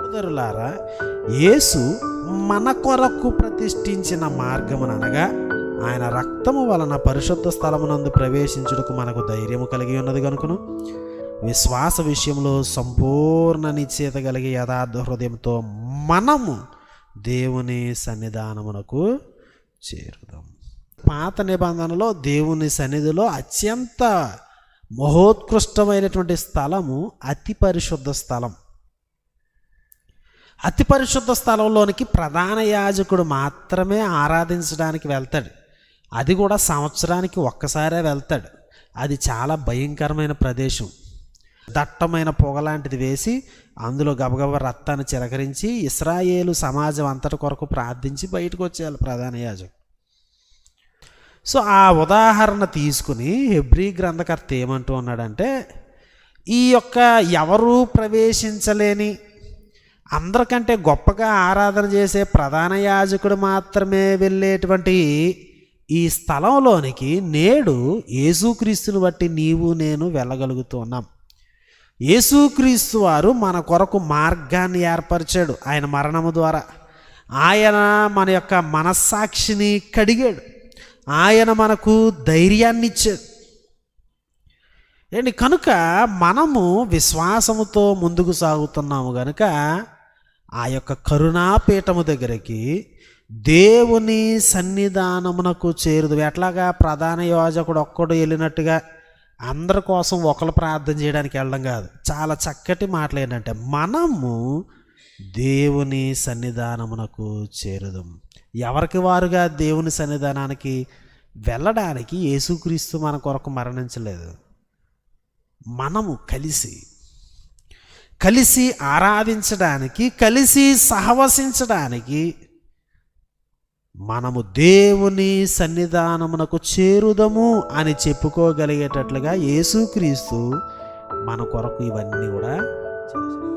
సోదరులారా యేసు మన కొరకు ప్రతిష్ఠించిన మార్గముననగా ఆయన రక్తము వలన పరిశుద్ధ స్థలమునందు ప్రవేశించుటకు మనకు ధైర్యము కలిగి ఉన్నది కనుకను. విశ్వాస విషయంలో సంపూర్ణ నిశ్చేత కలిగి యథార్థ హృదయంతో మనము దేవుని సన్నిధానమునకు చేరుదాం. పాత నిబంధనలో దేవుని సన్నిధిలో అత్యంత మహోత్కృష్టమైనటువంటి స్థలము అతి పరిశుద్ధ స్థలం. అతి పరిశుద్ధ స్థలంలోనికి ప్రధాన యాజకుడు మాత్రమే ఆరాధించడానికి వెళ్తాడు. అది కూడా సంవత్సరానికి ఒక్కసారే వెళ్తాడు. అది చాలా భయంకరమైన ప్రదేశం. దట్టమైన పొగ లాంటిది వేసి అందులో గబగబ రక్తాన్ని చిలకరించి ఇస్రాయేలు సమాజం అంతటి కొరకు ప్రార్థించి బయటకు వచ్చేయాలి ప్రధాన యాజకుడు. సో ఆ ఉదాహరణ తీసుకుని హెబ్రీ గ్రంథకర్త ఏమంటూ ఉన్నాడంటే ఈ యొక్క ఎవరూ ప్రవేశించలేని అందరికంటే గొప్పగా ఆరాధన చేసే ప్రధాన యాజకుడు మాత్రమే వెళ్ళేటువంటి ఈ స్థలంలోనికి నేడు యేసుక్రీస్తుని బట్టి నీవు నేను వెళ్ళగలుగుతున్నాం. యేసుక్రీస్తు వారు మన కొరకు మార్గాన్ని ఏర్పరిచాడు. ఆయన మరణము ద్వారా. ఆయన మన యొక్క మనస్సాక్షిని కడిగాడు. ఆయన మనకు ధైర్యాన్ని ఇచ్చాడు ఏంటి కనుక మనము విశ్వాసముతో ముందుకు సాగుతున్నాము కనుక ఆ యొక్క కరుణాపీఠము దగ్గరికి దేవుని సన్నిధానమునకు చేరుదు ఎట్లాగా? ప్రధాన యోజకుడు ఒక్కడు వెళ్ళినట్టుగా అందరి కోసం ఒకరు ప్రార్థన చేయడానికి వెళ్ళడం కాదు. చాలా చక్కటి మాటలు ఏంటంటే మనము దేవుని సన్నిధానమునకు చేరుదాం. ఎవరికి వారుగా దేవుని సన్నిధానానికి వెళ్ళడానికి యేసుక్రీస్తు మన కొరకు మరణించలేదు. మనము కలిసి కలిసి ఆరాధించడానికి కలిసి సహవసించడానికి మనము దేవుని సన్నిధానమునకు చేరుదము అని చెప్పుకోగలిగేటట్లుగా యేసుక్రీస్తు మన కొరకు ఇవన్నీ కూడా చేశాడు.